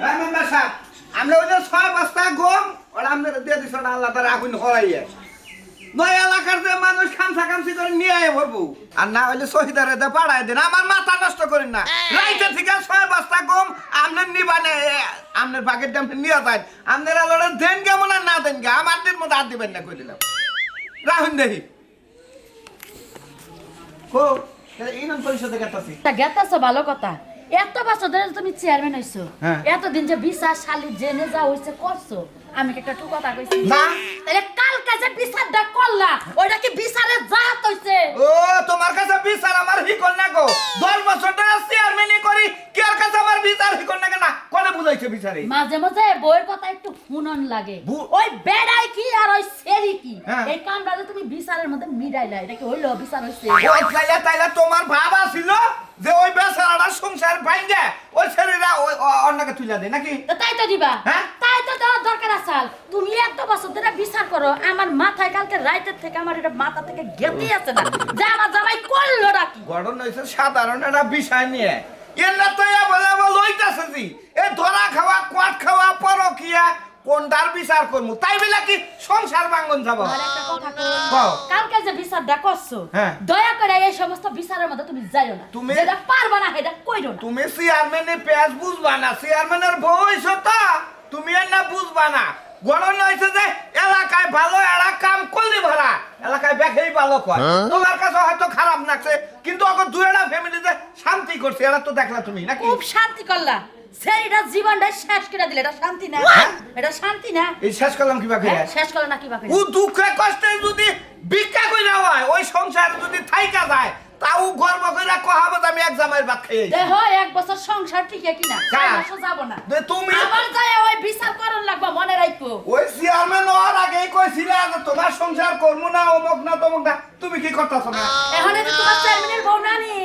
হ্যাঁ মেম্বার সাহেব আমরা ওই যে ছয় বস্তা গম ওরা আপনারা দিয়ে দিচ্ছ না আল্লাহ তারা আগুন হরাইয়ে। নয় এলাকার যে মানুষ খামসা খামসি করে নিয়ে আয় ভরবো। আর না হইলে শহীদারে দে পাড়ায় দেন আমার মাথা নষ্ট করেন না। রাইতে থেকে ছয় বস্তা গম আপনার নিবানে আপনার বাগের দাম নিয়ে যায়। আপনার আলোড়ে দেন কেমন আর না দেন গে আমার দিন মতো আর দিবেন না কই দিলাম রাহুন দেখি কো ইউনিয়ন পরিষদে গেতাছি। তা গেতাছো ভালো কথা। এত বছর ধরে তুমি চেয়ারম্যান হইছো হ্যাঁ। এতদিন যে বিচার শালি জেনে যা হইছে করছ। আমি একটা টু কথা কইছি? না। তাহলে কালকে যে বিচারটা করলা ওইটা কি বিচারে জাত হইছে? ও তোমার কাছে বিচার আমার হিকল না গো। দশ বছর ধরে চেয়ারম্যানই করি কে আর কাছে আমার বিচার হিকল না কেন কোনে বুঝাইছে বিচারে? মাঝে মাঝে বইয়ের কথা একটু শুনন লাগে। ওই বেড়াই কি আর ওই সেরি কি? হ্যাঁ। এই কামটা তুমি বিচারের মধ্যে মিডাইলা এটা কি হইল? বিচার হইছে? ওই তাইলে তাইলে তোমার ভাব ছিল যে ওই বেচারাটা সংসার ভাঙ্গে ওই ছেলেরা অন্যকে তুলে দেয় নাকি? তো তাই তো দিবা। হ্যাঁ? তাই তো দেওয়ার দরকার আসাল তুমি এত বছর ধরে বিচার করো আমার মাথায় কালকে রাইতের থেকে আমার এটা মাথা থেকে গেতে আছে না। যে আমার জামাই করল নাকি? ঘটনা হয়েছে সাধারণ একটা বিষয় নিয়ে। এলা তো বলে বল লইতাছে জি। এ ধরা খাওয়া কোয়াট খাওয়া পরকিয়া কোনটার বিচার করব তাই বলে কি সংসার ভাঙ্গন যাব? কই। কালকে যে বিচারটা করছ হ্যাঁ। দয়া করে এই সমস্ত বিচারের মধ্যে তুমি যাইও না। তুমি- যেটা পারবা না সেটা কইরো না। তুমি চেয়ারম্যানের পেঁয়াজ বুঝবা না। চেয়ারম্যানের বউ হইছো তো তুমি আর না বুঝবা না। গরম হয়েছে যে এলাকায় ভালো এরা কাম করলে ভাড়া। এলাকায় বেখেই ভালো কয়। তোমার কাছে হয়তো খারাপ লাগছে কিন্তু এখন দুয়েরা ফ্যামিলিতে শান্তি করছে। এরা তো দেখলা তুমি নাকি? খুব শান্তি করলা। সেইটা জীবনটা শেষ করে দিলে এটা শান্তি না? এটা শান্তি না? এই শেষ করলাম কিবা হ্যাঁ, শেষ করল না কি বাকি ও দুঃখে কষ্টে যদি ভিক্ষা কইরা হয় ওই সংসার যদি থাইকা যায় তাও গর্ব কইরা কহাবো আমি এক জামাইয়ের ভাত দেহ এক বছর সংসার ঠিক কিনা হ্যাঁ। মাসও যাব না। তুমি আবার যায় ওই বিচার করন লাগবা মনে রাখব। ওই চেয়ারম্যান হওয়ার আগেই কইছিলে তোমার সংসার করব না অমুক না তমুক না। তুমি কি করতেছো না এখন তোমার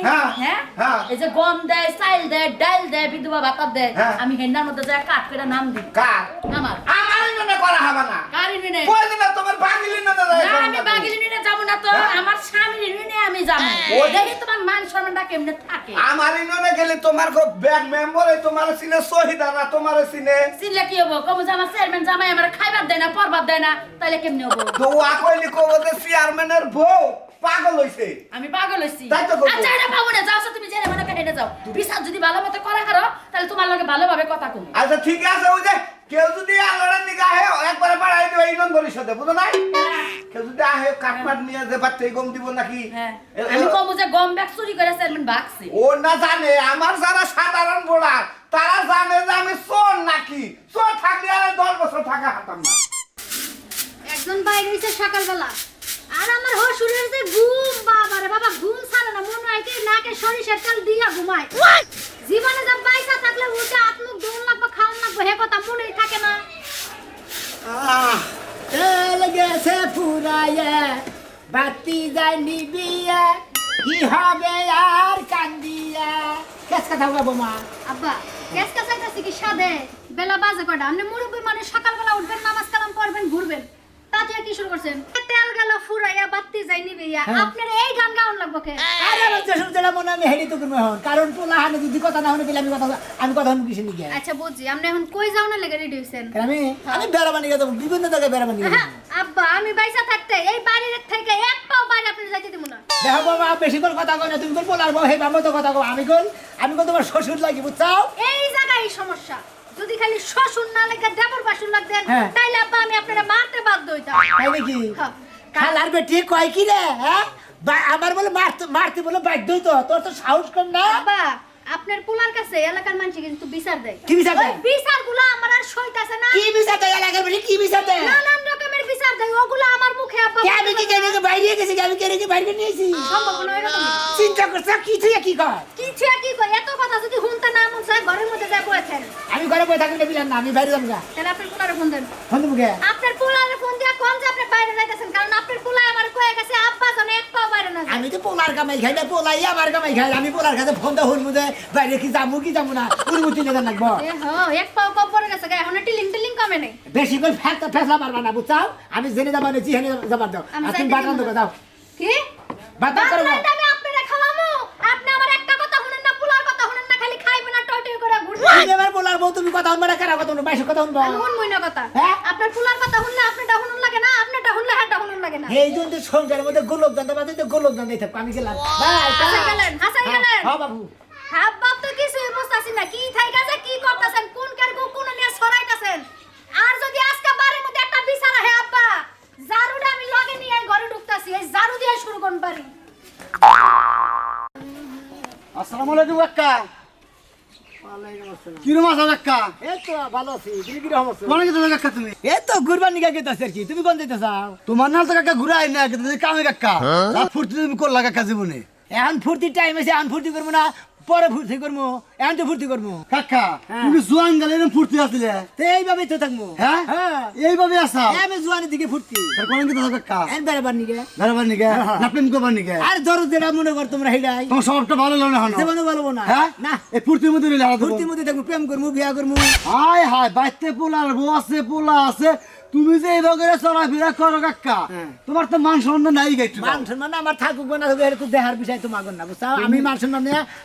হ্যাঁ, হ্যাঁ হ্যাঁ। এই যে গম দেয় চাইল দেয় ডাল দেয় বিধবা ভাতা দেয় হ্যাঁ। আমি হেন্ডার মধ্যে যায় কাঠ করে নাম দিই কাঠ আমার আমার করা হবে না। কারি নিনে কইলে না তোমার বাঙালি না না আমি বাগিলি নিনে যাব না তো। হ্যাঁ। আমার স্বামী নিনে আমি যাব। ওই- দেখি তোমার মান সম্মানটা কেমনে থাকে। আমার ইননে গেলে তোমার খুব ব্যাড মেম্বার তোমার সিনে শহীদারা তোমার সিনে চিনলে কি হব? কবো যে চেয়ারম্যান জামাই আমার খাইবার দেয় না পরবার দেয় না তাইলে কেমনে হব? দোয়া কইলি কব যে চেয়ারম্যানের বউ পাগল হইছে। আমি পাগল হইছি। আচ্ছা এটা পাবো না যাও তুমি জেনে মনে হেঁটে যাও। বিচার যদি ভালো মতো করা হারো তাহলে তোমার লগে ভালোভাবে কথা কম। আচ্ছা ঠিক আছে ওই যে কেউ যদি আলোড়ার দিকে আহে একবারে বাড়াই দেবে এইজন ভবিষ্যতে পরিষদে বুঝো নাই? কেউ যদি আহে কাটমাট নিয়ে যে পাচ্ছে গম দিব নাকি? হ্যাঁ। আমি কম যে গম ব্যাগ চুরি করে চেয়ারম্যান ভাগছে ও না জানে আমার যারা সাধারণ বোড়ার তারা জানে যে আমি চোর নাকি? চোর থাকলে আর দশ বছর থাকা হাতাম না। একজন বাইরে হয়েছে সকালবেলা। আর আমার হসুরের যে ঘুম বাবা রে বাবা ঘুম ছাড়ে না মনে হয় কি নাকে সরিষার তেল দিয়া ঘুমায়। জীবনে যা পয়সা থাকলে উঠে আত্মুক দৌড় লাগবো খাওয়ান লাগবো হে কথা মনেই থাকে না। তেল গেছে ফুরাইয়ে বাতি যায় নিবিয়ে কি হবে আর কান্দিয়া। কেস কথা বলব মা আব্বা গ্যাস কাছাইতেছি কি সাদে বেলা বাজে কয়টা? আপনি মুরব্বী মানুষ সকালবেলা উঠবেন নামাজ কালাম পড়বেন ঘুরবেন। তাতে কি শুরু করছেন? তেল গেল ফুরাইয়া বাতি যাই নিবিয়া হ্যাঁ। আপনার এই গান গাউন লাগবো কে? আরে আমার যেটা মনে আমি হেডি তো এখন কারণ পোলা হানে যদি কথা না হলে পেলে আমি কথা আমি কথা শুনি কিছু নিয়ে আচ্ছা আপনি এখন কই যাও না লেগে রেডি হয়েছেন আমি আমি বেড়া বানিয়ে যাব বিভিন্ন জায়গায় বেড়া বানিয়ে হ্যাঁ, আব্বা আমি বাইসা থাকতে এই বাড়ির থেকে এক পাও বাইরে আপনি যাইতে দিব না। দেখো বাবা বেশি করে কথা কই না তুমি কোন পোলার বউ হে বাবা তো কথা কও। আমি কোন আমি কোন তোমার শ্বশুর লাগি বুঝছাও? এই জায়গায় এই সমস্যা। যদি খালি শ্বশুর না লেগে দেবর বাসুর লাগতেন হ্যাঁ। তাইলে আব্বা আমি আপনারা মারতে বাধ্য হইতাম। তাই নাকি? হ্যাঁ। খালার বেটি কয় কি রে হ্যাঁ? আমার বলে মারতে মারতে বলে বাধ্যই তো তোর তো সাহস কম না? বাবা আপনার পোলার কাছে এলাকার মানুষ কিন্তু বিচার দেয়। কি বিচার দেয়? বিচারগুলো আমার আর সইতাছে না। কি বিচার দেয় এলাকার বেটি কি বিচার দেয়? নানান রকমের বিচার দেয়। ওগুলো আমার মুখে আব্বা কে আমি কি কেনে কি বাইরে গেছি? কি আমি কেনে কি বাইরে নিয়েছি সম্ভব নয় এরকম চিন্তা করছ কি তুই কি কর? কিছু আর কি কই এত কথা যদি শুনতে না মন চায় ঘরের মধ্যে যা বলেছেন আমি ঘরে বসে থাকি না বিলাম না আমি বাইরে যাব গা। তাহলে আপনার পোলারে ফোন দেন। ফোন মুখে। আপনার পোলারে ফোন দিয়া কোন যে আপনি বাইরে যাইতেছেন কারণ আপনার পোলা আমার কয়ে গেছে আব্বা জানে এক পাও বাইরে না যায়। আমি তো পোলার কামাই খাই না পোলাই আমার কামাই খাই। আমি পোলার কাছে ফোন দা হল মুদে বাইরে কি যাব কি যাব না? উন্মতি নেই লাগবো। এ হ এক পাও কপ পড়ে গেছে এখন টিলিং টিলিং কমে নাই। বেশি করে ফ্যাট ফেসলা মারবা না বুঝছাও? আমি জেনে যাব না জিহেনে যাবার দাও। বাটন। দাও কি না। বাদরাইতে আমি আপনারে খাওয়ামু আপনি আমার একটা কথা শুনেন না পোলার কথা শুনেন না খালি খাইবেন না টটি করে ঘুরবেন তুমি আমার বলার বউ তুমি কথা শুনবা না কারা কথা শুনবা বাইশের কথা শুনবা? আমি শুনবই না কথা। হ্যাঁ? আপনার ফুলার কথা শুনলে আপনারটা শুনুন লাগে না আপনারটা শুনলে হ্যাঁটা শুনুন লাগে না। এই জন্য সংসারের মধ্যে গোলক দান্দা বাজে তো গোলক দান্দাই থাকব আমি গেলাম। বাই, হাসাই গেলেন হাসাই হ্যাঁ, গেলেন। হ্যাঁ বাবু। হ্যাঁ বাপ তো কিছুই বুঝতাছি না কি থাইকাছে কি করতেছেন কোন কারগো কোন নিয়ে সরাইতাছেন আর যদি আজকে বাড়ির মধ্যে একটা বিছানা হে আব্বা জারুটা আমি লগে নিয়ে এই ঘরে ঢুকতাছি এই জারু দিয়ে শুরু করুন বাড়ি। আসসালামু আলাইকুম কাকা। কিরম আছো কাকা এই তো ভালো আছি তুমি কি রকম আছো? কোন গেছো কাকা তুমি? এই তো ঘুরবার নিকা গেতাছ আর কি তুমি কোন যেতে চাও? তোমার নাল তো কাকা ঘুরাই না কিন্তু কামে কাকা। রাত ফুর্তি তুমি করলা কাকা জীবনে? এখন ফুর্তি টাইম আছে এখন ফুর্তি করব না। পরে ফুর্তি করব এখন তো ফুর্তি করব কাকা হ্যাঁ। তুমি জোয়ান গেলে এরকম ফুর্তি আসলে? তো এইভাবে তো থাকব হ্যাঁ? হ্যাঁ। এইভাবে আসা আমি জোয়ানের দিকে ফুর্তি। কোন কাকা এখন বেড়াবার নিকে। দাঁড়াবার নিকে? হ্যাঁ। না প্রেম করবার নিকে? আর ধরো যেটা মনে কর তোমরা হেডাই। তোমার স্বভাবটা ভালো লাগে না জীবনে বলব না। হ্যাঁ? না। এই ফুর্তির মধ্যে আলাদা ফুর্তির মধ্যে থাকব প্রেম করব বিয়া করব হাই হাই বাইতে বউ আছে পোলা আছে। তুমি যে এইভাবে চলাফেরা করো কাকা হ্যাঁ। তোমার তো মান সম্মান নাই গাইতে মান সম্মান আমার থাকুক না এরকম দেহার বিষয় তো না বুঝছ? আমি মান সম্মান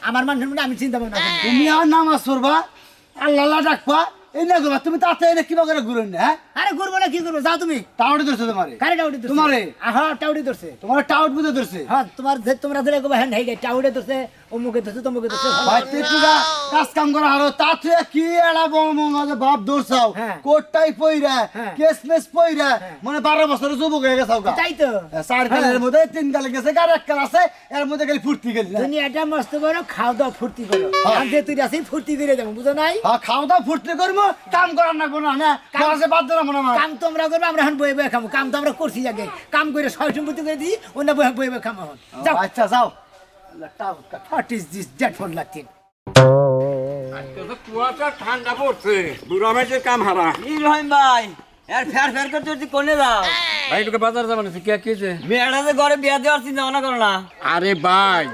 আমার মান সম্মান আমি চিন্তা করি। তুমি আর নামাজ পড়বা আল্লাহ ডাকবা এই না তুমি তাতে এনে কি করে ঘুরেন না হ্যাঁ? আরে করব না কি করব যাও তুমি। টাউটে ধরছে তোমারে। কারে টাউডি ধরছে? তোমারে? হ্যাঁ টাউডি ধরছে। তোমার টাউট বুঝে ধরছে। হ্যাঁ তোমার যে তোমরা ধরে হ্যাঁ হেডে টাউডে ধরছে অমুকে ধরছে তমুকে ধরছে তুগা কাজ কাম করা হারো তাতে কি বাপ দৌড়ছাও হ্যাঁ। কোটটাই পইরা হ্যাঁ। কেস মেস পইরা মানে বারো বছরের যুবক হয়ে গেছাও গা। তাই তো। চার কালের মধ্যে তিন কালে গেছে কার এক কাল আছে এর মধ্যে খালি ফুর্তি গেলি মস্ত করো খাও দাও ফুর্তি করো। হ্যাঁ। আমি যে তুই আছি ফুর্তি করে যাব বুঝো নাই? হ্যাঁ খাওয়া দাওয়া ফুর্তি করব কাম করার না কোনো না কাজে বাদ কাম তো আমরা। করব আমরা এখন বয়ে বয়ে খাব কাম তো আমরা করছি আগে। কাম করে ছয় সম্পত্তি করে দিই অন্য বয়ে বয়ে বয়ে খাব এখন। যাও। আচ্ছা যাও। হোয়াট ইজ দিস ডেট লাথিং তো কুয়াশা ঠান্ডা পড়ছে। বুড়ো মেয়েছে কাম হারা। কি রহিম ভাই আর ফের ফের করতে করতে কোনে যাও? ভাই তোকে বাজার যাবেন কে কেছে মেয়েটা যে ঘরে বিয়া দেওয়ার চিন্তা ভাবনা করো না। আরে ভাই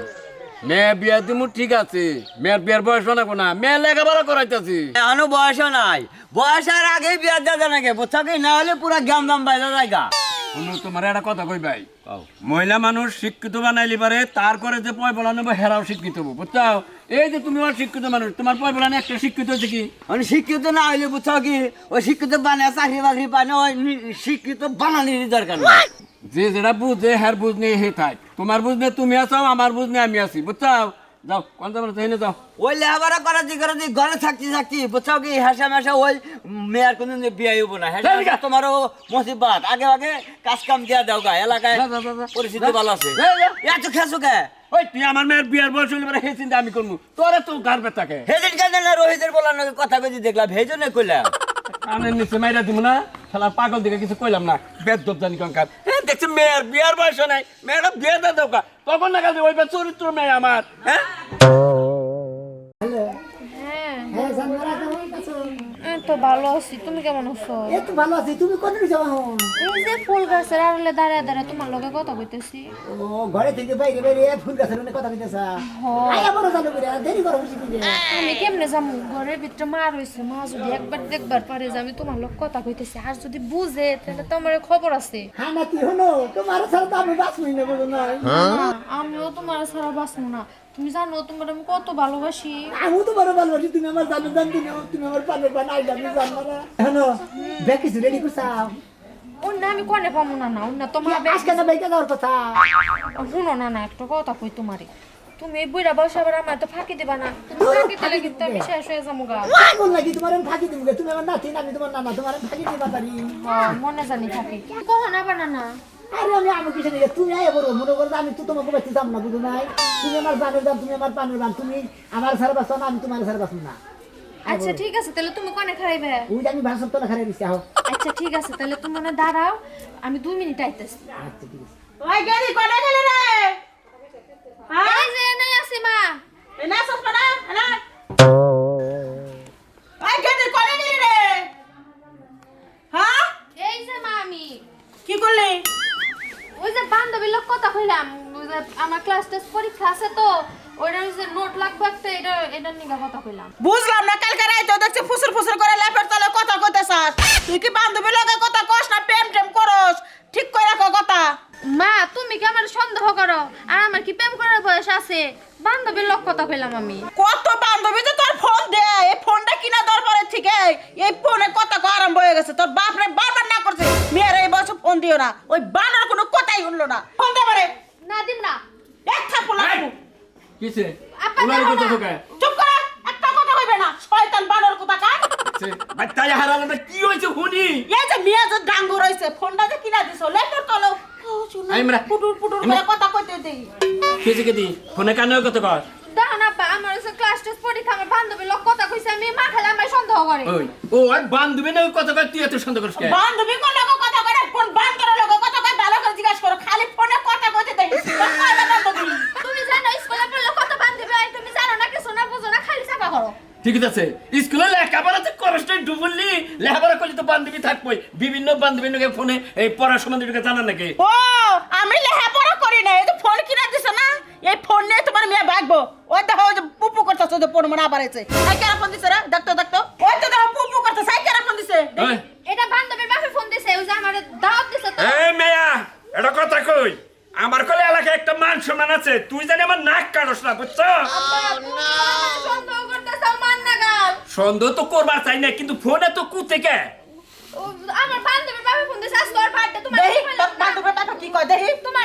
মেয়ে বিয়া দিমু ঠিক আছে। মেয়ের বিয়ার বয়স অনেক না মেয়ে লেখাপড়া করাইতেছি। এখনও বয়সও নাই। বয়সের আগে আগেই বিয়া দেওয়া যায় নাকি? বুঝছ কি? না হলে পুরা গ্যাম দাম বাইরে জায়গা শুনো তোমার একটা কথা কই ভাই? মহিলা মানুষ শিক্ষিত বানাইলি পারে তার করে যে পয় বলা নেব হেরাও শিক্ষিত হব বুঝছ? এই যে তুমি আমার শিক্ষিত মানুষ তোমার পয় বলা একটা শিক্ষিত হচ্ছে কি? মানে শিক্ষিত না হইলে বুঝছ কি? ওই শিক্ষিত বানায় চাকরি বাকরি পায় ওই শিক্ষিত বানানির দরকার নাই। যে যেটা বুঝে হ্যার বুঝ নেই হে থাক তোমার বুঝ নেই তুমি আছো আমার বুঝ নেই আমি আছি বুঝছ? যাও কোন যাব হেনে যাও। ওই লেহাবারা করা দি করা দি ঘরে থাকতে থাকতে বুঝছ কি? হাসা মেশা ওই মেয়ের কোনদিন বিয়ে হইব না। হ্যাঁ তোমারও মুসিবাত। আগে আগে কাজ কাম দিয়া দাও গা এলাকায়। পরিস্থিতি ভালো আছে। এত খেসো কে? ওই তুই আমার মেয়ের বিয়ার বয়স হইলে পরে সেই চিন্তা আমি করব তোরা তো গার বেতাকে হেদিন কেন না রোহিতের বলার নাকি কথা কইছি দেখলাম হেজনে কইলাম। কানের নিচে মাইরা দিব না শালা পাগল দিকে কিছু কইলাম না। বেদ দব জানি কঙ্কার হ্যাঁ দেখছি মেয়ের বিয়ার বয়স নাই মেয়েরা বিয়ে দে দোকা তখন না কাজে ওই চরিত্র মেয়ে আমার হ্যাঁ জানমারা কেমন আছো এই তো ভালো আছি। তুমি কেমন আছো? এই তো ভালো আছি। তুমি দিকে যাও এই যে ফুল গাছের আড়ালে দাঁড়িয়ে দাঁড়িয়ে তোমার লগে কথা কইতেছি। ও ঘরে থেকে বাইরে বাইরে ফুল গাছের মনে কথা কইতেছা। আয়া বড় চালু করে দেরি করো বুঝি আমি কেমনে যাব ঘরের ভিতরে মা রয়েছে। মা যদি একবার দেখবার পারে যে আমি তোমার লোক কথা কইতেছি আর যদি বুঝে তাহলে তো আমার খবর আছে। হ্যাঁ নাতি হনো তোমার ছাড়া তো আমি বাঁচবই না বুঝো না না, আমিও তোমার ছাড়া বাঁচবো না। তুমি জানো তোমার আমি কত ভালোবাসি। আমি তো বড় ভালোবাসি তুমি আমার জানো জান তুমি তুমি আমার পানের পান আই লাভ ইউ জানমারা হনো ব্যাগ কিছু রেডি করছাও অন্য আমি কনে পাবো না না অন্য তোমার আজকে না বাইকে যাওয়ার কথা? শুনো না না একটা কথা কই তোমারে। তুমি এই বুড়া বয়স আবার আমার তো ফাঁকি দিবা না। ফাঁকি দিলে কিন্তু আমি শেষ হয়ে যাব গা। পাগল নাকি? তোমার আমি ফাঁকি দিব তুমি আমার নাতি আমি তোমার নানা তোমার ফাঁকি দিবা পারি মনে জানি থাকি কখন আবার না না আরে আমি আমি কিছু নেই তুমি আয় বড় মনে করো আমি তো তোমাকে বেঁচে যাম না বুঝো নাই? তুমি আমার জানের দাম তুমি আমার পানের দাম তুমি আমার সারা বাঁচো না আমি তোমার সারা বাঁচো না। আচ্ছা ঠিক আছে তাহলে তুমি কনে খাইবে ওই আমি ভাষণ তোলা খারাপ দিচ্ছি আহ। আচ্ছা ঠিক আছে তাহলে তুমি মনে দাঁড়াও আমি দুই মিনিট আইতেছি। আচ্ছা ঠিক আছে। ওই গেলি কোনে গেলি রে? হ্যাঁ? এই যে নাই আছি মা। সস না ওই কোনে গেলি রে? হ্যাঁ? এই যে মা আমি। কি করলি? ওই যে বান্ধবীর লোক কথা কইলাম আমার ক্লাস টেস্ট পরীক্ষা আছে তো, ওইটার ওই যে নোট লাগবে এটা, এটার নিগা কথা কইলাম। বুঝলাম না, কালকে রাইতে দেখছি ফুসুর ফুসুর করে লেপের তলে কথা কইতেছাস। তুই কি বান্ধবীর লগে কথা কস না প্রেম টেম করস? ঠিক করে রাখো কথা। মা তুমি কি আমার সন্দেহ করো? আর আমার কি প্রেম করার বয়স আছে? বান্ধবীর লোক কথা কইলাম আমি। কত বান্ধবী তো তোর ফোন দে এই ফোন এই ফোনে কথা কো আরম্ভ হয়ে গেছে। তোর বাপ রে বারবার না করছে। মেয়ের এই বছর ফোন দিও না। ওই বানর কোনো কথাই শুনলো না। ফোন দে পারে না দিম না এক থাপ্পড় লাগাবো কিসে আপা চুপ করে। একটা কথা কইবে না। শয়তান বানর কথা কার ভাই তাই হারালে কি হয়েছে শুনি এই যে মেয়ে যে ডাঙ্গু রইছে ফোনটা যে কিনা দিছো লেপটপ তলো। এই পুটুর পুটুর করে কথা কইতে দেই। ফোনে কানে কত কর দেখো না আপা আমার হচ্ছে ক্লাস টেস্ট পরীক্ষা আমার বান্ধবী লোক কথা কইছে আমি মা খেলে আমার সন্দেহ করে। ওই ও আর বান্ধবী না কত কর তুই এত সন্দেহ করিস কে? বান্ধবী কোন লোক কথা করে ফোন বান করে লোক কথা কয় ভালো করে জিজ্ঞাসা করো খালি ফোনে কথা কইতে দেই। তুমি জানো স্কুলে পড়লে কত বান্ধবী হয় তুমি জানো না কিছু না বুঝো না খালি চাপা করো। ঠিক আছে স্কুলে লেখাপড়া তো করসটাই ডুবলি লেখাপড়া করলে তো বান্ধবী থাকবই। বিভিন্ন বান্ধবী নাকি ফোনে এই সম্বন্ধে তোকে জানা নাকি? ও আমি লেখাপড়া করি না এই তো ফোন কিনা দিছো না এই ফোন নিয়ে তোমার মেয়ে ভাগবো ওই দেখো যে পুপু করতেছে যে ফোন মনে আবার এসে। সাই কেরা ফোন দিছে রে? দেখতো দেখতো। ওই তো দেখো পুপু করতে সাই কেরা ফোন দিছে? এটা বান্ধবীর বাপে ফোন দিছে ওই যে আমার দাওয়াত দিছে তো। এই মেয়া এটা কথা কই? আমার কলে এলাকায় একটা মান সম্মান আছে তুই জানি আমার নাক কাটস না বুঝছ আব্বা, তুমি আমার সন্দেহ করতেছো মান নাগাল সন্দেহ তো করবার চাই না কিন্তু ফোনে তো কু থেকে? আমার বান্ধবীর বাপে ফোন দিছে তোমার দেহি দেখে না। বান্ধবের বাবা কি কয় দেহি? তোমার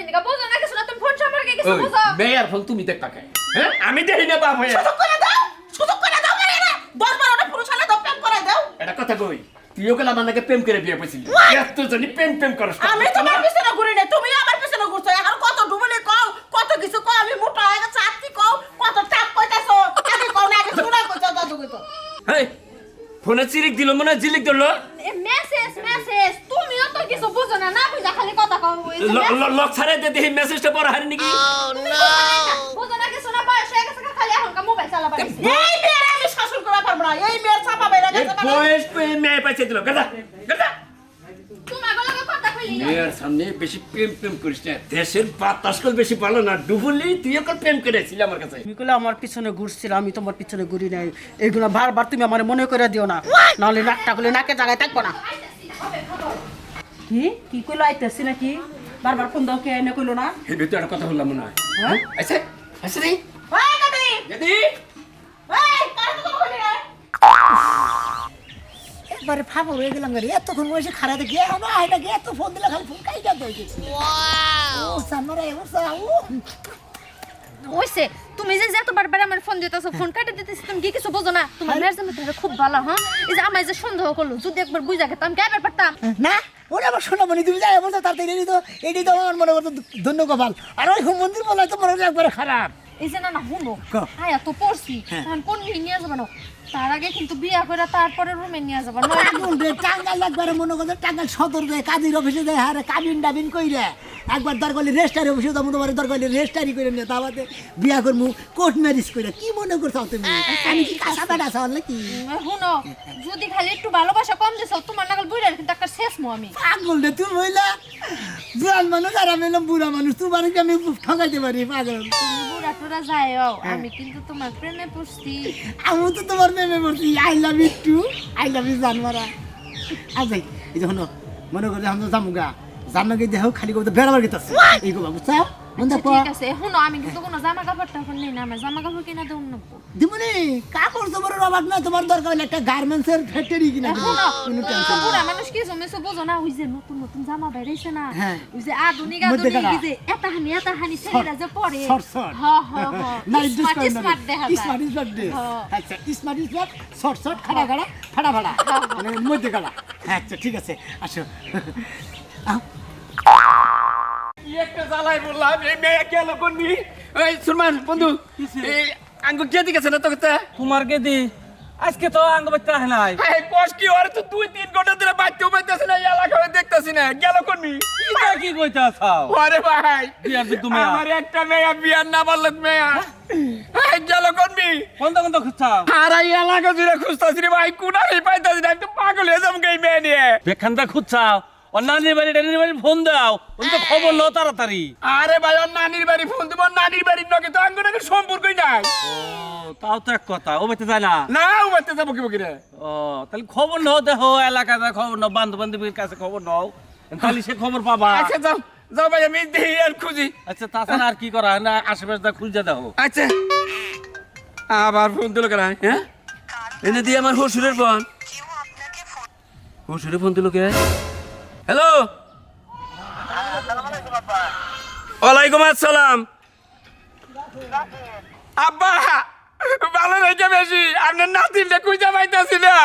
নিকা বুঝো না কিছু না তুমি ফোন সম্পর্কে কিছু বুঝো। মেয়ার ফোন তুমি দেখ তাকে হ্যাঁ? আমি দেখি না বাপ হয়ে। সুযোগ করে দাও সুযোগ করে দাও মানে না দশ বারোটা পুরুষ হলে দাও প্রেম করে দাও। এটা কথা কই তুইও গেলে আমার নাকি প্রেম করে বিয়ে পেয়েছিলি এত জানি প্রেম প্রেম করস আমি তোমার পিছনে ঘুরি না তুমি আমার পিছনে ঘুরছো এখন কত ডুবলে কও কত কিছু কও আমি মোটা হয়ে গেছে আত্মি কও কত টাক কইতাছো আগে কও না আগে শুনা কইছো দাদু কইতো হেই ফোনে চিরিক দিল মনে হয় জিলিক দিল মেসেজ মেসেজ তুমিও তো কিছু বুঝো না না বুঝা খালি কথা কও লক ছাড়ে দে দেখি মেসেজটা পড়া হারি নাকি তুমি বুঝো না, বুঝো না কিছু না বয়স হয়ে গেছে খালি এখনকার মোবাইল চালাবার শিখছি। এই মেয়ের আমি শাসন করা পারব না এই মেয়ের চাপা এই গেছে মানে। বয়স পেয়ে মেয়ে পাইছে দিল গাদা গাদা তোমার গলাকে কথা কইলি না। মেয়ের সামনে বেশি প্রেম প্রেম করিস না। দেশের বাতাস কল বেশি ভালো না। ডুবুলি তুই এখন প্রেম করেছিলি আমার কাছে। তুমি কলে আমার পিছনে ঘুরছিল আমি তোমার পিছনে ঘুরি নাই। এইগুলো বারবার তুমি আমার মনে করে দিও না। নাহলে নাকটা করলে নাকে জায়গায় থাকব না। কি? কি কইলো আইতেছি নাকি? বারবার ফোন দাও কে এনে কইলো না। এই ভিতরে একটা কথা বললাম মনে হয়? হ্যাঁ? আচ্ছা আচ্ছা রে? ওই কাটি যদি ওই কার তো কথা কইলি রে? একবারে ফাঁপা হয়ে গেলাম রে এতক্ষণ বসে খারাপ দেখি এখন আইটা গিয়ে এত ফোন দিলে খালি ফোন কাইটা দিয়ে গেছি ও সামনে ও ও। ওইসে তুমি যে যতবার বার আমার ফোন দিতেছো ফোন কাটে দিতেছি তুমি কি কিছু বোঝো না? তোমার মেয়ের তুমি খুব ভালো হ্যাঁ? এই যে আমায় যে সন্দেহ করল যদি একবার বুঝা গেতাম কে ব্যাপার পারতাম? না ওরে আবার শোনাবো নি তুমি যাই বলছো তার এটাই তো এটাই তো আমার মনে করতো ধন্য কপাল। আর ওই হোম মন্দির বলে তো মনে হচ্ছে একবারে খারাপ। এই যে না না কও। আয়া তো পড়ছি। কোন নিয়ে নিয়ে যাব না? তার আগে কিন্তু বিয়া করে তারপরে রুমে নিয়ে যাব নয় টাঙ্গাল একবারে মনে করছে টাঙ্গাল সদর দেয় কাজীর অফিসে দেয় হারে কাবিন ডাবিন কইরে একবার দরকার রেস্টারি অফিসে যাব তোমার দরকার রেস্টারি করে নিয়ে বিয়া করব কোর্ট ম্যারেজ করে কি মনে করছ তুমি? আমি কি কাঁচা বেটা নাকি? হুনো যদি খালি একটু ভালোবাসা কম দিছ তোমার নাগাল বুড়ার কিন্তু একটা শেষ মো আমি। পাগল রে তুই মহিলা জোয়ান মানুষ আর আমি হলাম বুড়া মানুষ তুই মানে কি আমি ঠকাইতে পারি পাগল? বুড়া টুরা যায় আমি কিন্তু তোমার প্রেমে আমি তো তোমার প্রেমে পড়ছি I love you too I love you জানমারা আচ্ছা এই যখন মনে করে আমরা জামুগা জামাকে দেহ খালি করতে বেড়াবার গেতেছে এই গো বাবু চাও মন দেখো ঠিক আছে হুনো আমি কিন্তু কোনো জামা কাপড় টাপড় নেই না আমার জামা কাপড় কিনা না দিমনি কাপড় চোপড়ের অভাব নাই তোমার দরকার হলে একটা গার্মেন্টসের ফ্যাক্টরি কিনা দিবো কোনো টেনশন বুড়া মানুষ কি জমেছে বোঝো না ওই যে নতুন নতুন জামা বেরিয়েছে না। ওই যে আধুনিক আধুনিক কাটা। যে এটা হানি এটা হানি ছেলেরা যে পরে। Short short. হ হ হ। না স্মার্ট স্মার্ট দেখা যায়। Smart smart day. আচ্ছা স্মার্ট স্মার্ট শর্ট শর্ট খাড়া খাড়া ফাড়া ফাড়া মানে মধ্যে কাড়া আচ্ছা ঠিক আছে আসো। একটা জ্বালাই বললাম এই মেয়ে গেল কোননি? এই সুরমান বন্ধু এই আঙ্গু কে না তোকে তোমার কে দি? আজকে তো আঙ্গ বাচ্চা আহে নাই। এই বস কি ওরে তো দুই তিন ঘণ্টা ধরে বাইতেও পাইতেছে না এলাকা হয়ে দেখতেছি না। গেল কি কইতা চাও আরে ভাই বিয়ার মেয়া। আমার একটা মেয়া বিয়ার না বললেন মেয়া। এই গেল কোননি? কোন কোন খুঁজছাও? আর এই এলাকা জুড়ে খুঁজতাছি রে ভাই কোন আমি পাইতাছি না একটু পাগল হয়ে যাব এই মেয়ে নিয়ে। বেখানটা খুঁজছাও? ও নানির বাড়ি টানির বাড়ি ফোন দাও। ওই তো খবর লো তাড়াতাড়ি। আরে ভাই ওর নানির বাড়ি ফোন দিব ওর নানির বাড়ির নকে তো আঙ্গুর নাকি সম্পর্কই নাই। ও তাও তো এক কথা ও বেঁচে যায় না? না ও বাড়তে যাব কি বকি রে ও তাহলে খবর নাও দেখো এলাকাতে খবর নাও বান্ধব বান্ধবীর কাছে খবর নাও। তাহলে সে খবর পাবা। আচ্ছা যাও যাও ভাই আমি দেখি আর খুঁজি। আচ্ছা তাছাড়া আর কি করা না আশেপাশে খুঁজে দেখো আচ্ছা। আবার ফোন দিল কেন হ্যাঁ? এনে দিয়ে আমার শ্বশুরের ফোন শ্বশুরের ফোন দিল কে? হ্যালো ওয়ালাইকুম আসসালাম। আব্বা, ভালো রেখে বেশি। আপনার নাতিনটা খুঁজে পাইতেছি না।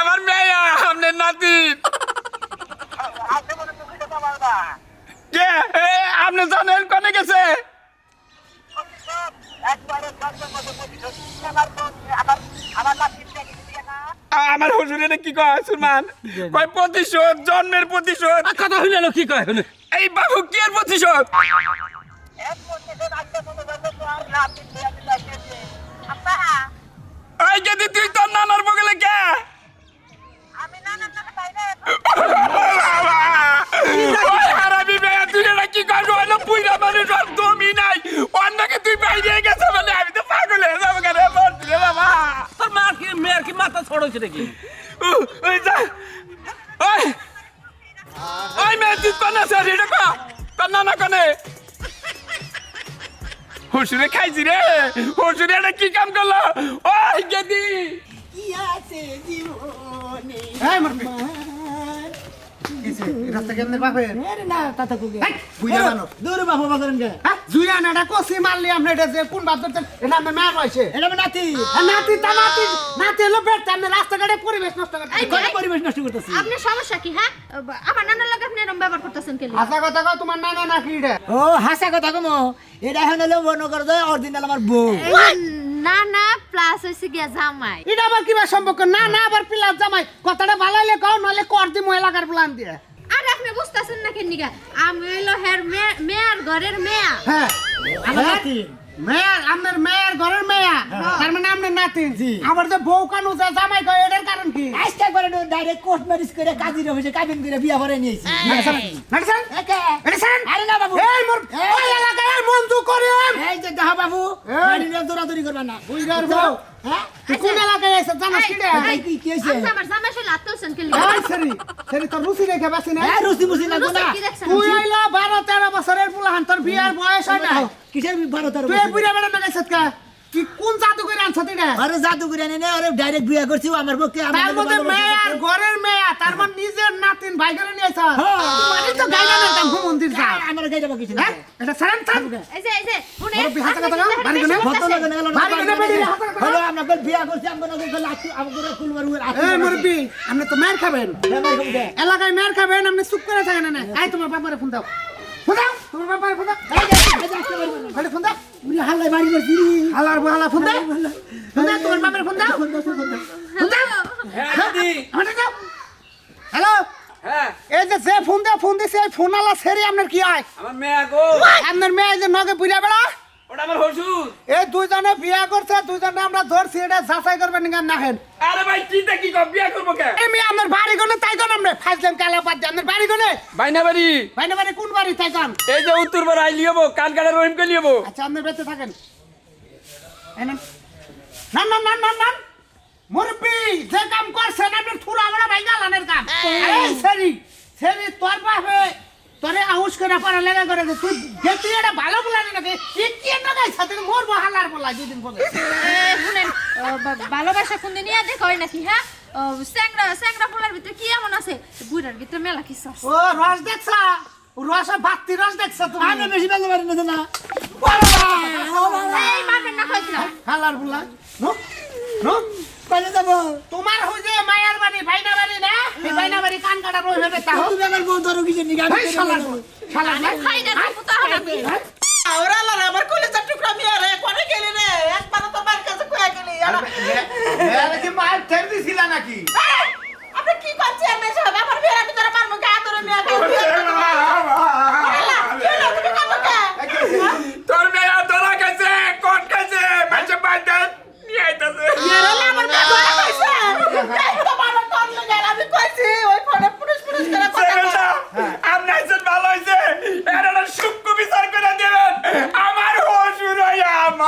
আমার মেয়ে, আপনার নাতি কে? আপনি জানেন কনে গেছে? আমার হুজুরে কি কয় সুলমান? কয় প্রতিশোধ জন্মের প্রতিশোধ। কথা হইল কি কয়? এই বাবু কি এর প্রতিশোধ? ওই যদি তুই তোর নানার বগলে কে? হারামি মেয়ে, তুই কি করবি? ওইটা বুইড়া মানুষ, ওর দমই নাই। ওর নাকি তুই বাইরে গেছে বলে আমি তো পাগল হয়ে যাব কেন? মরছি রে বাবা। তোর মা কি মেয়ের কি মাথা ছড়াইছে নাকি ওই যা। ওই, ওই মেয়ে, তুই কোনে আছিস? এটা কো। তোর নানা কোনে? হুজুরে খাইছি রে হুজুরে এটা কি কাম করল ওই গেদি কি আছে জীবনে এই মুরব্বি কিসে রাস্তা কেমনে বাপের আরে না তাতা কুকে এই, বুইড়া দূর বাবা বাজারেন কে হ্যাঁ? জুইয়া না এটা মারলি আমরা এটা যে কোন বাপ ধরতেন এটা আমার মেয়ে রয়েছে এটা নাতি। নাতি তা নাতি নাতি হলো বেড়তে আমি রাস্তাঘাটে পরিবেশ নষ্ট করতে কোন পরিবেশ নষ্ট করতেছি। আপনার সমস্যা কি হ্যাঁ? আমার নানার লগে আপনি এরকম ব্যবহার করতেছেন কেন? কথা কও তোমার নানা নাকি রে ও হাসা কথা কমো। এটা হলো মনে করো যে অরিজিনাল আমার বউ। না না প্লাস হইছে গিয়া জামাই। এটা আবার কিবা সম্পর্ক? না না আবার পিলার জামাই। কথাটা ভালাইলে কও নলে কর দি মহিলাকার প্লান দিয়ে। আর আপনি বুঝতাছেন না কেন নিগা আমি হইল হের মেয়ার মেয়ের ঘরের মেয়া। হ্যাঁ। আমার মেয়ার মেয়ের আপনার ঘরের মেয়া। মানে আপনার নাতি আবার যে বউ কানু যে জামাই কয় এটার কারণ কি? আজকে করে ডাইরেক্ট কোর্ট ম্যারেজ করে কাজীর অফিসে কাবিন করে বিয়া ভরে নিয়েছি। নাটিছেন একে আরে না বাবু। এই মোর ওই এলাকায় মঞ্জু করে এই যে দেখা বাবু এই। নিয়ে দৌড়াদৌড়ি করবা না। বুঝার বউ। হ্যাঁ? কোন এলাকায় এসে জানাস কি কি কি হয়েছে? আমার জামাই শুনে আত্মসেন কেন এই সেরি সেরি তোর রুচি রেখে বাসি না হ্যাঁ রুসি মুসি না গোনা। তুই আইলা বারো তেরো বছরের পুলাহান তোর বিয়ার বয়স হয় না কিসের বারো তেরো তুই বুড়া বেড়া মেরেছিস কা? তুই কোন জাদু করে আনছিস এটা আরে জাদু করে এনে আরে ডাইরেক্ট বিয়া করছি আমার পক্ষে আমার মধ্যে মেয়ে আর। ঘরের মেয়ে তার মানে নিজের নাতিন ভাই করে নিয়েছ হ্যাঁ। মানে তো গাইলা না তাম মন্দির যা হ্যাঁ, আমার গাইটা বাকি ছিল হ্যাঁ এটা সারান সার এই যে এই যে শুনে হাতে কথা কও, বাড়ি গেলে? কত লাগে না গেল বাড়ি গেলে বেরিয়ে হাতে কথা আমরা বিয়া করছি আমরা না গেলে আজকে আমাদের কুলবার উড় আছে এই মুরব্বি আপনি তো মার খাবেন এলাকায় মার খাবেন আপনি চুপ করে থাকেন না আই তোমার বাবারে ফোন দাও ফোন দাও তোমার বাবারে ফোন দাও আরে ফোন দাও বাড়ি করছি হালার ফোন দাও। ফোন দাও তোমার বাবারে ফোন দাও। ফোন দাও আমাকে দাও। হ্যালো? হ্যাঁ। এই যে যে ফোন দিয়ে ফোন দিছে এই ফোন আলা সেরে আপনার কি হয়? আমার মেয়ে গো। আপনার মেয়ে যে নগে বুঝা বেড়া ওটা আমার হুজুর এই দুইজনে বিয়া করছে দুইজনে আমরা ধরছি এটা যাচাই করবেন না নাহেন আরে ভাই কি দেখি বিয়া করব কে? আমার বাড়ি গনে তাই কোন আমরা। ফাইজলাম কালা পাত দিয়ে। বাড়ি গনে? বাইনা বাড়ি। ভাই বাড়ি কোন বাড়ি তাই কোন এই যে উত্তর বার আই লিয়বো কান কাটা রহিম কে লিয়বো। আচ্ছা আপনি বেঁচে থাকেন। এই না না না না না মুরব্বি যে কাম করছেন আপনি থুরা আমরা ভাই গালানের কাম। এই সেরি। সেরি তোর বাপে তোরে আউস করে পড়া লেগা করে। তুই দেখি এটা ভালো বলা নাকি কি কি না গাই সাথে মোর বহালার বলা দুদিন পরে শুনেন ভালোবাসা কোন দিন দেখো হয় নাকি হ্যাঁ? স্যাংরা স্যাংরা পোলার ভিতরে কি এমন আছে? বুড়ার ভিতরে মেলা কিছু আছে। ও রস দেখছা? রসে বাত্তি রস দেখছা তুমি? আমি বেশি ভালো পারি না না এই মারবেন না কইছিলাম হালার বলা। No no. কলে যাব। তোমার হুজে মায়ার বাড়ি ভাইনা বাড়ি না? এই ভাইনা বাড়ি কান কাটা রই ভেবে তাহো। তুমি আমার বউ ধরো কিছু নিগা? এই শালার বউ, শালার না খাই না খাব তো আমি আমার কলেজের টুকরা মেয়ে রে করে গেলি রে। একবার তো মার কাছে কয়ে গেলি এর কি মার ঠের দিছিল নাকি? আপনি কি করছেন মেয়ে আমার মেয়ের ভিতরে মারমু গা তোর মেয়ে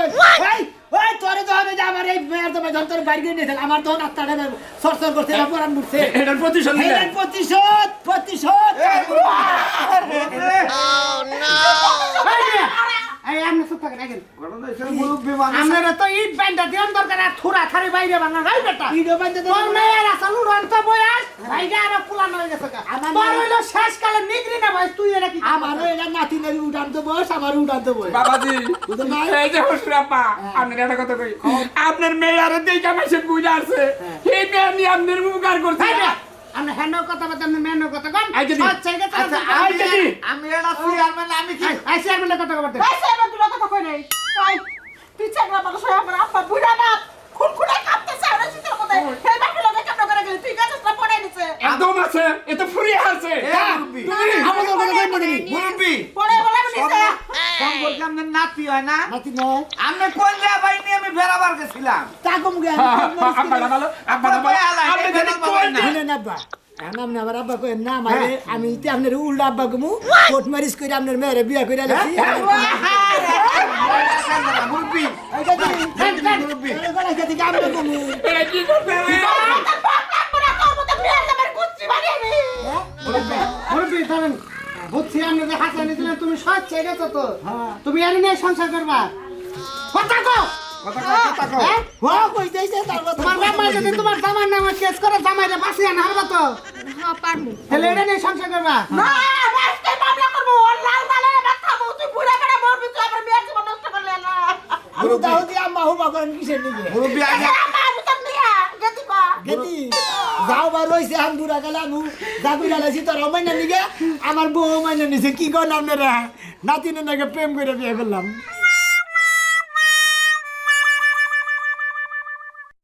তার ওই ওই তোরে তো হবে যে আমার এই মেয়ের তোমার যখন তোর বাড়ি নিয়ে গেছিল আমার তখন আত্মাটা সরসর করছে এটার প্রতিশোধ নিলেন। প্রতিশোধ প্রতিশোধ চুপ থাকেন আগে আপনারা তো ইট বাইন্ডা দেন দরকার আর থুরা থারে বাইরে ভাঙা গাই বেটা। ইডো বাইন্ডা তোর মেয়ের আসল উড়ন্ত বয়স ভাইগা আর পুলান হয়ে গেছে আমার তোর হইল শেষ কালে নিগরি না ভাই তুই এটা কি আমারও এটা নাতিনের উড়ান্ত বয়স আমার উড়ান্ত বয়স। বাবাজি বুঝলেন না? এই যে হুসুর আপা আপনার একটা কথা কই? আপনার মেয়ে আর দিকে মাসে বুঝে আছে এই মেয়ে নিয়ে আপনার মুখ আর করছে আমরা হ্যান্ডও কথা বলতে আমরা ম্যানও কথা কন আই যদি। আচ্ছা এটা আচ্ছা, তো আই যদি। আমি এটা চেয়ারম্যান আমি কি আর বলে কথা বলতে এই সাহেব তুই কথা কই নাই তাই তুই চাকরা মানুষ হয়ে আমার আব্বা বুড়া বাপ খুন খুনে কাঁপতেছে আর শীতের মধ্যে সেই বাকি লোকে কেমন করে গেলি তুই গাছটা পড়ে নিছে একদম আছে এ তো ফুরিয়ে আছে মুরব্বি আমাদের কথা কই বলি মুরব্বি পড়ে বলে নিছে সম্পর্কে আপনার নাতি হয় না নাতি নয় আমি কোন যাবাই নিয়ে আমি বেড়াবার গেছিলাম তাকম গে আব্বা না ভালো আব্বা না ভালো আপনি কই না না আপনি আমার আব্বা কই না মারে আমি ইতে আপনার উল্টা আব্বা কমু কোট মারিস করে আপনার মেয়েরে বিয়া করে আলাইছি মুরব্বি মুরব্বি গলা খেতে কি আমরা কমু এটা কি করতে মুরব্বি ধরেন বুঝছি আপনি যে হাতে নিয়েছিলেন তুমি সব ছেড়ে তো তো তুমি এর নিয়ে সংসার করবা কথা কও হ্যাঁ তোমার বাবা যদি তোমার জামার নামে কেস করে জামাইরে বাঁচিয়ে না হারবা তো হ্যাঁ পারব তাহলে এটা নিয়ে সংসার করবা না আজকে মামলা করব। ওর লাল গালে ব্যথা বউ তুই বুড়া বেড়া মরবি তুই আমার মেয়ের জীবন নষ্ট করলে না। আমি তাও দিয়ে আম্মা হুবা করেন কিসের নিগে মুরব্বি আগে আমার আমি তো নিয়া গেছি কো। গেতি? যাও বার রইছে আম বুড়া গেলে জাগুই লালাইছি তোর মাইনা নিগে। আমার বউ মাইনা নিছে কি করলাম রে? নাতিনের নাকি প্রেম করে বিয়ে করলাম।